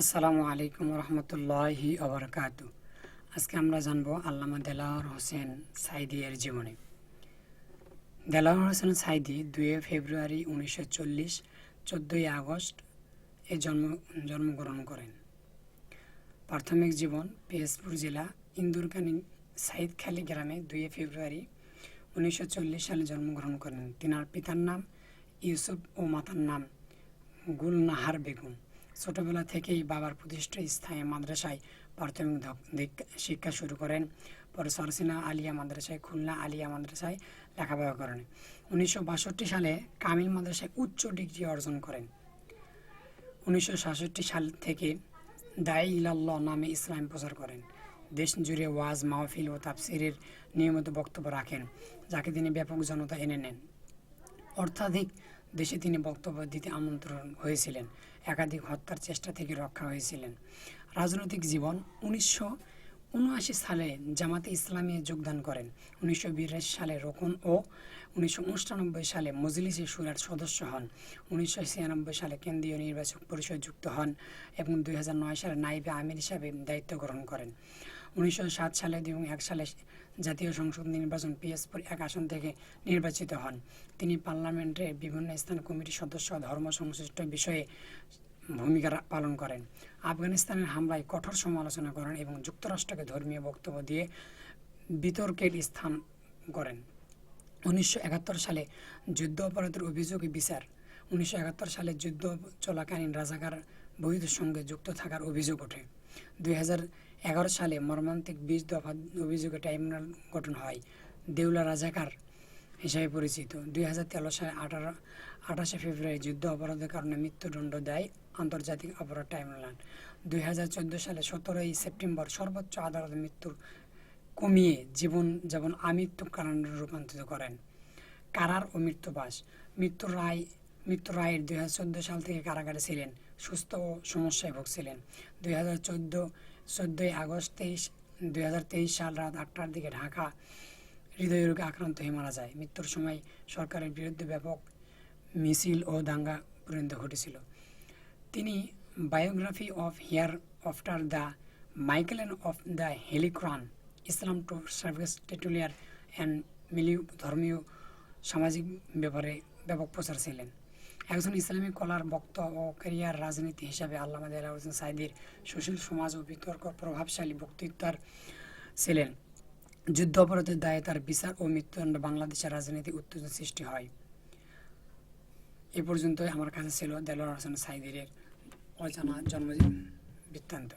আসসালামু আলাইকুম রহমতুল্লাহি আবরকাত আজকে আমরা জানব আল্লামা দেলাওয়ার হোসেন সাইদি এর জীবনে। দেলাওয়ার হোসেন সাইদি দুই ফেব্রুয়ারি উনিশশো চল্লিশ, চোদ্দোই আগস্ট এ জন্ম, জন্মগ্রহণ করেন। প্রাথমিক জীবন পিএসপুর জেলা ইন্দুরকানি সাইদখালী গ্রামে দুই ফেব্রুয়ারি উনিশশো চল্লিশ সালে জন্মগ্রহণ করেন। তিনার পিতার নাম ইউসুফ ও মাতার নাম গুলনাহার বেগম। ছোটবেলা থেকেই বাবার প্রতিষ্ঠিত স্থায়ী মাদ্রাসায় প্রাথমিক শিক্ষা শুরু করেন। পরে সরসিনা আলিয়া মাদ্রাসায়, খুলনা আলিয়া মাদ্রাসায় লেখাপড়া করেন। উনিশশো বাষট্টি সালে কামিল মাদ্রাসায় উচ্চ ডিগ্রি অর্জন করেন। উনিশশো সাতষট্টি সাল থেকে দায় ইলাল্লাহ নামে ইসলাম প্রচার করেন। দেশ জুড়ে ওয়াজ, মাহফিল ও তাফসিরের নিয়মিত বক্তব্য রাখেন, যাকে তিনি ব্যাপক জনতা এনে নেন। অর্থাধিক দেশে তিনি বক্তব্য দিতে আমন্ত্রণ হয়েছিলেন। একাধিক হত্যার চেষ্টা থেকে রক্ষা হয়েছিলেন। রাজনৈতিক জীবন উনিশশো উনআশি সালে জামাতে ইসলামে যোগদান করেন। উনিশশো বিরাশি সালে রোকন ও উনিশশো সালে মজলিসে সুরার সদস্য হন। উনিশশো ছিয়ানব্বই সালে কেন্দ্রীয় নির্বাচক পরিষদ যুক্ত হন এবং দুই সালে নাইবে আমির হিসাবে দায়িত্ব গ্রহণ করেন। উনিশশো সাত সালে এবং এক সালে জাতীয় সংসদ নির্বাচন পিএসপুর এক আসন থেকে নির্বাচিত হন। তিনি পার্লামেন্টের বিভিন্ন স্থান কমিটির সদস্য ধর্ম সংশ্লিষ্ট বিষয়ে ভূমিকা পালন করেন। আফগানিস্তানের হামলায় কঠোর সমালোচনা করেন এবং যুক্তরাষ্ট্রকে ধর্মীয় বক্তব্য দিয়ে বিতর্কের স্থান করেন উনিশশো একাত্তর সালে যুদ্ধ অপরাধের অভিযোগে বিচার। উনিশশো একাত্তর সালে যুদ্ধ চলাকালীন রাজাকার বহিদের সঙ্গে যুক্ত থাকার অভিযোগ ওঠে। দুই হাজার এগারো সালে মর্মান্তিক বিশ দফা অভিযোগে ট্রাইব্যুনাল গঠন হয়। দেউলা রাজাকার হিসাবে পরিচিত। দুই হাজার তেরো সালে আঠারো, আঠাশে ফেব্রুয়ারি যুদ্ধ অপরাধের কারণে মৃত্যুদণ্ড দেয় আন্তর্জাতিক অপরাধ ট্রাইব্যুনাল। দুই হাজার চোদ্দ সালে সতেরোই সেপ্টেম্বর সর্বোচ্চ আদালতে মৃত্যুর কমিয়ে জীবন যেমন আমৃত্যু কারণে রূপান্তরিত করেন। কারার ও মৃত্যুবাস। মৃত্যুর রায় মৃত্যু রায়ের দুই হাজার চোদ্দ সাল থেকে কারাগারে ছিলেন। সুস্থ ও সমস্যায় ভুগছিলেন। দুই হাজার চোদ্দ চোদ্দোই আগস্ট তেইশ, দুই সাল রাত আটটার দিকে ঢাকা হৃদয় রোগে আক্রান্ত হয়ে মারা যায়। মৃত্যুর সময় সরকারের বিরুদ্ধে ব্যাপক মিছিল ও দাঙ্গা পর্যন্ত ঘটেছিল। তিনি biography of here after the মাইকেলেন of the হেলিক্রান ইসলাম টু সার্ভিস টেটুলিয়ার অ্যান্ড মিলিউ ধর্মীয় সামাজিক ব্যাপারে ব্যাপক প্রচার ছিলেন একজন ইসলামী কলার বক্ত ও ক্যারিয়ার রাজনীতি হিসাবে আল্লামা দেলা হোসেন সাইদির সুশীল সমাজ ও বিতর্ক প্রভাবশালী বক্তৃতার ছিলেন। যুদ্ধ অপরাধের দায়ে তার বিচার ও মৃত্যুদণ্ড বাংলাদেশের রাজনীতি উত্তেজনা সৃষ্টি হয়। এ পর্যন্তই। আমার কাছে ছিল দেলোয়ার হোসেন সাইদিরের অজানা জন্মদিন বৃত্তান্ত।